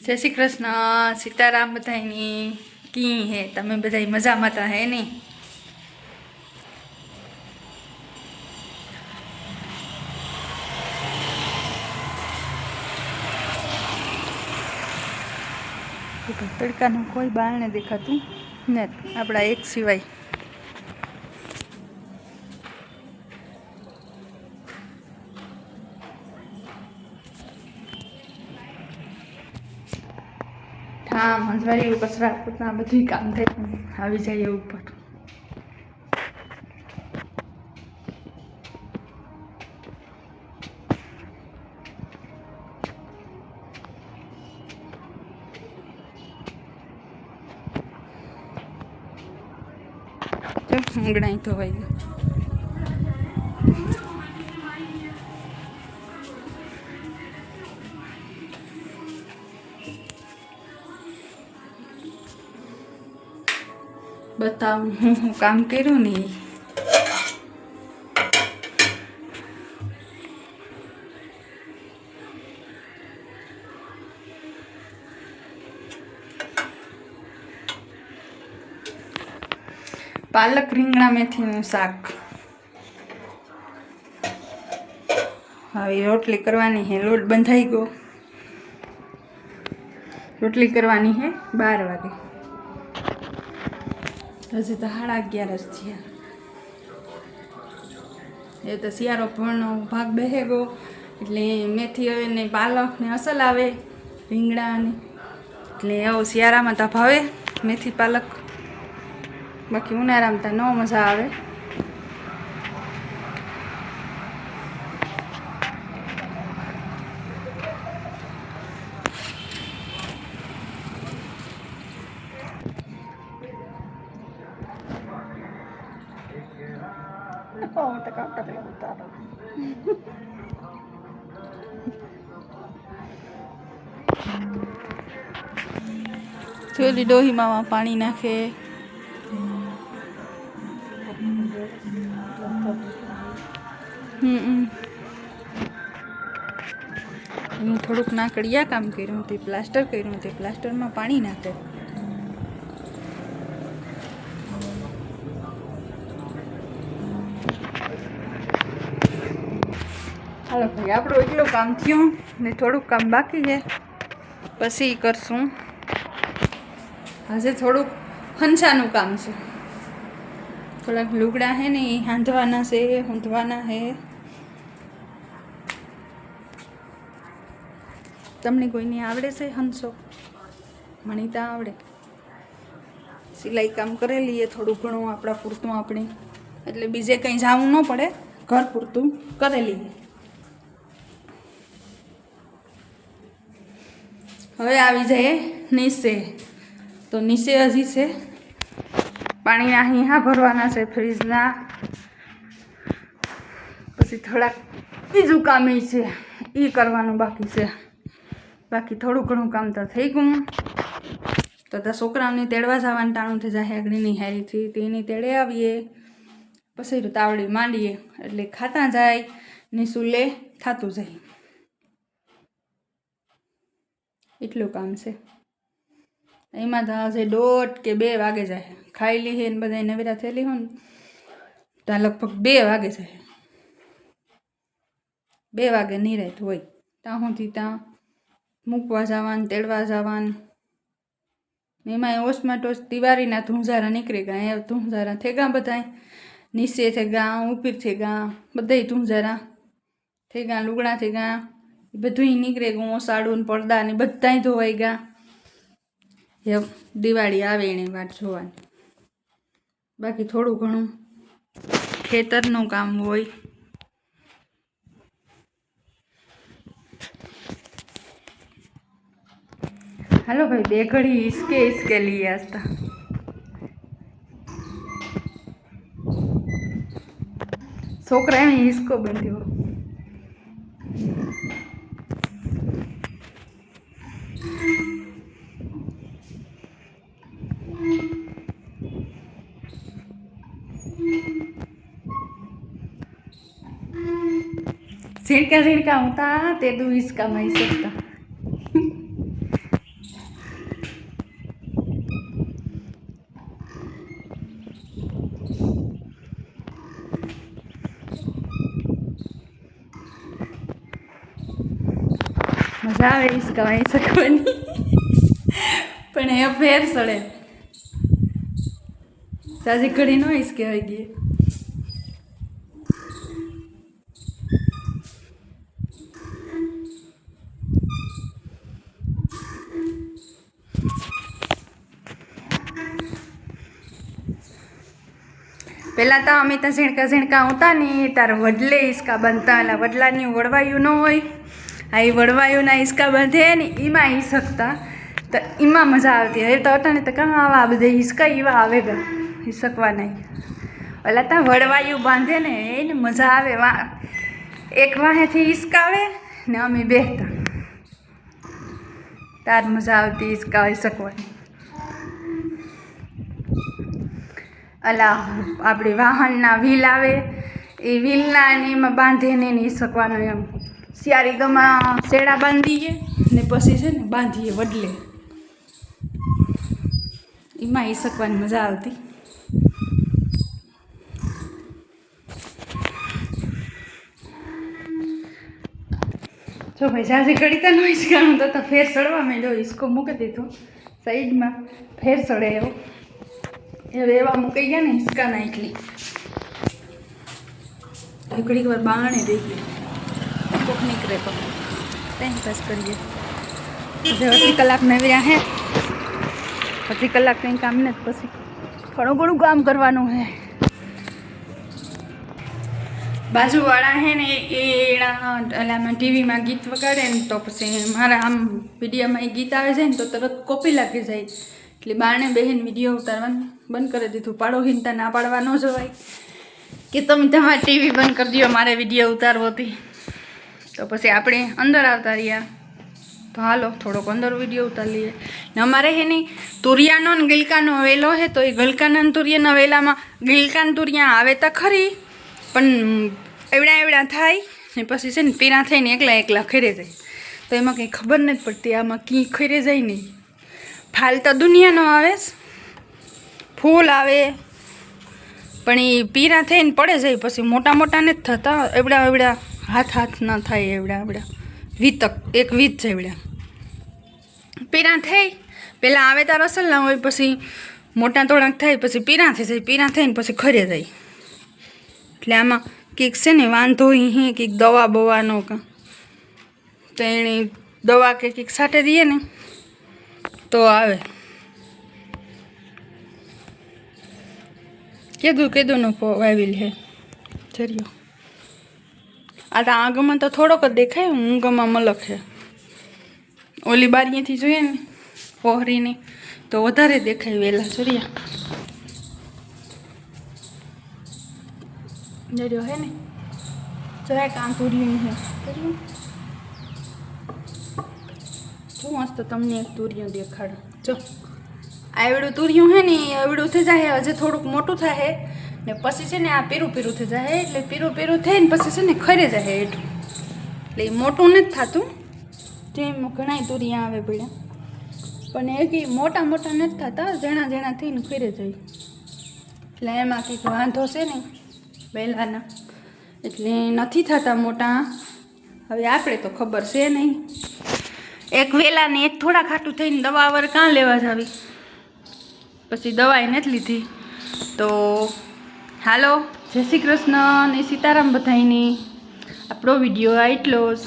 જય શ્રી કૃષ્ણ, સીતારામ બધાની કી હે? તમે બધા મજામાં હતા હે નહીં તડકાનું કોઈ બારણે દેખાતું. નથી આપણા એક સિવાય હંસવારી એવું કચરા પોતના બધું કામ થાય આવી જાય ઉપર ઊંઘણાઈ તો હોય બતાવું, હું હું કામ કર્યું ને પાલક રીંગણા મેથીનું શાક. હવે રોટલી કરવાની હે, લોટ બંધાઈ ગયો. રોટલી કરવાની હે બાર વાગે. હજી તો સાડા અગિયાર જ થયા. એ તો શિયાળો ભણનો ભાગ બેહેગો, એટલે મેથી હવે ને પાલક ને અસલ આવે રીંગણાની એટલે એવો શિયાળામાં તો ભાવે મેથી પાલક. બાકી ઉનાળામાં તો ન મજા આવે. ચોલી ડોહીમાં પાણી નાખે. હું થોડુંક નાકડિયા કામ કર્યું તે પ્લાસ્ટર કર્યું તે પ્લાસ્ટરમાં પાણી નાખે. હાલો ભાઈ, આપણું એટલું કામ થયું ને થોડુંક કામ બાકી છે. પછી કરશું. આજે થોડુંક હંસાનું કામ છે. થોડાક લુગડા હે ને એ હાંધવાના છે ઊંધવાના હે તમને કોઈને આવડે છે હંસો? મણિતા આવડે. સિલાઈ કામ કરેલી એ થોડું ઘણું આપણા પૂરતું આપણે. એટલે બીજે કંઈ જવું ન પડે. ઘર પૂરતું કરેલી હવે આવી જાય નીચે. તો નીચે હજી છે. પાણીના અહીંયા ભરવાના છે ફ્રીજના. પછી થોડાક બીજું કામ એ છે. એ કરવાનું બાકી છે. બાકી થોડું ઘણું કામ તો થઈ ગયું. તો તો છોકરાઓને તેડવા જવાનું ટાણું થઈ જાય. આગળની હારીથી તેની તેડે આવીએ. પછી તાવડી માંડીએ. એટલે ખાતા જાય. નિશુલે થતું જાય. એટલું કામ છે. એમાં તો હશે દોઢ કે બે વાગે જાય. ખાઈ લઈએ ને બધા નવેરા થયેલી હોય ને ત્યાં લગભગ બે વાગે જાય. બે વાગે નિરાત હોય. ત્યાં સુધી ત્યાં મૂકવા જવાનું, તેડવા જવાનું. એમાં ઓછમાં ટોચ દિવાળીના ધુંઝારા નીકળી ગયા. એ ધુંઝારા થઈ ગયા બધા નીચે થઈ ગયા ઉપર થઈ ગયા બધા ધુંઝારા થઈ ગયા લુગડા થઈ ગયા એ બધું નીકળે ગયું ઓસાડું ને પડદા ને બધાય ધોવાઈ ગયા. એ દિવાળી આવે એની વાટ જોવાની. બાકી થોડું ઘણું ખેતરનું કામ હોય. હાલો ભાઈ, બે ઘડી ઈસકે ઈસકે લઈ આસ્તા. છોકરા એને હિસકો બંધ્યો. સીડકા સીડકા આવતા તે તું હિસકામાં હિસકતા મજા આવે હિસકામાં હિસકવાની પણ એ ફેર સડે સાજી ઘડી ન હિસકે હોય ગઈ પહેલાં તો અમે ત્યાં ઝીણકા ઝીણકા આવતા ને, તાર વડલે હિસકા બનતા એટલે વડલાની વડવાયું ન હોય. આ એ વડવાયુંના હિસકા બાંધે ને એમાં હિસકતા તો એમાં મજા આવતી. હવે તો અટાણે તો કાં આવા બધા હિસકા એવા આવે ગા હિસકવા નહીં. એટલે ત્યાં વડવાયું બાંધે ને, એને મજા આવે. વા, એક વાહેથી આવે ને અમે બેહતા. તાર મજા આવતી હિસકા હિસકવાની અલા, આપણે વાહનના વ્હીલ આવે, એ વ્હીલના અને એમાં બાંધીને નહીં શકવાનું એમ. સિયારી ગમાં શેડા બાંધીએ ને પછી છે ને બાંધીએ વડલે. એમાં એ શકવાની મજા આવતી. જો ભાઈ, જાજે કડીતા શીખવાનું, તો તો ફેર સડવા માંડ્યો, ઈસકો મૂકી દીધો. સાઈડમાં ફેર સડે એવો. એવા મૂકી ગયા ને હિસકા એટલી એકડીક વાર બાણે રહી ગઈ કોક નીકળે તો. ટાઈમ પાસ કરીએ. અડધી કલાક નવ્યા હે. અડધી કલાક કંઈ કામ ને પછી ઘણું ઘણું કામ કરવાનું હે. બાજુવાળા હે ને એ એના ટીવીમાં ગીત વગાડે ને તો પછી મારા આમ વિડીયોમાં એ ગીત આવે છે ને તો તરત કોપી લાગી જાય. એટલે બારણે બહેન વીડિયો ઉતારવાનું બંધ કરી દીધું. પાડો હિંતા ના પાડવા ન જવાય. કે તમે તમારી ટીવી બંધ કરી દો મારે વીડિયો ઉતારવો હતી. તો પછી આપણે અંદર આવતા રહ્યા. તો હાલો, થોડોક અંદર વીડિયો ઉતારી લઈએ. ને અમારે હે નહીં તુરિયાનો ને ગિલકાનો વેલો હે, તો એ ગલકાના તુરિયાના વેલામાં ગિલકાન તુરિયા આવે તો ખરી, પણ એવડા એવડા થાય ને પછી છે ને પીરા થઈને એકલા એકલા ખરે જાય. તો એમાં કંઈ ખબર નથી પડતી, આમાં કી ખરે જાય નહીં. ફાલ તો દુનિયાનો આવે જ ફૂલ આવે. પણ એ પીરા થઈને પડે જાય પછી મોટા મોટા નથી થતા. એવડા એવડા હાથ હાથ ના થાય એવડા એવડા. વીતક, એક વીત છે એવડા. પીરા થઈ. પહેલાં આવે તાર અસલ ના હોય પછી મોટા તોડાક થાય પછી પીરા થઈ જાય. પીરા થઈને પછી ખરે જાય. એટલે આમાં કંઈક છે ને વાંધો હે કંઈક દવા બવાનો કાં. તો એણે દવા કે કંઈક સાટે દઈએ ને તો આવે. કીધું કીધું નો વાવેલ હે. જરિયો આ તો આગમાં તો થોડોક જ દેખાય, ઊંઘમાં મલક છે. ઓલી બારીએથી જોઈએ ને, પહોરીને, તો વધારે દેખાય વહેલા જરિયા જરિયો હે ને? કામ તુર્યું હે મસ્ત તમને એક તુરિયું દેખાડું. જો. આવડું તુરિયું હે ને આવડું થઈ જાય હજી થોડુંક મોટું થાય ને પછી છે ને આ પીરું પીરું થઈ જાય એટલે પીરું પીરું થઈને પછી છે ને ખરે જાય એટલું એટલે એ મોટું નથી થતું. જેમ ઘણા તુરિયા આવે પડ્યા. પણ એ કે મોટા મોટા નથી થતા જણા જણા થઈને ખરે જાય. એટલે એમાં કંઈક વાંધો છે ને પહેલાંના એટલે નથી થતા મોટા. હવે આપણે તો ખબર છે નહીં. એક વેલા ને એક થોડા ખાટું થઈને દવા વર કાં લેવા જાવી? પછી દવાએ નથી લીધી. તો હાલો, જય શ્રી કૃષ્ણ ને સીતારામ બધાઈની આપણો વીડિયો આટલો જ.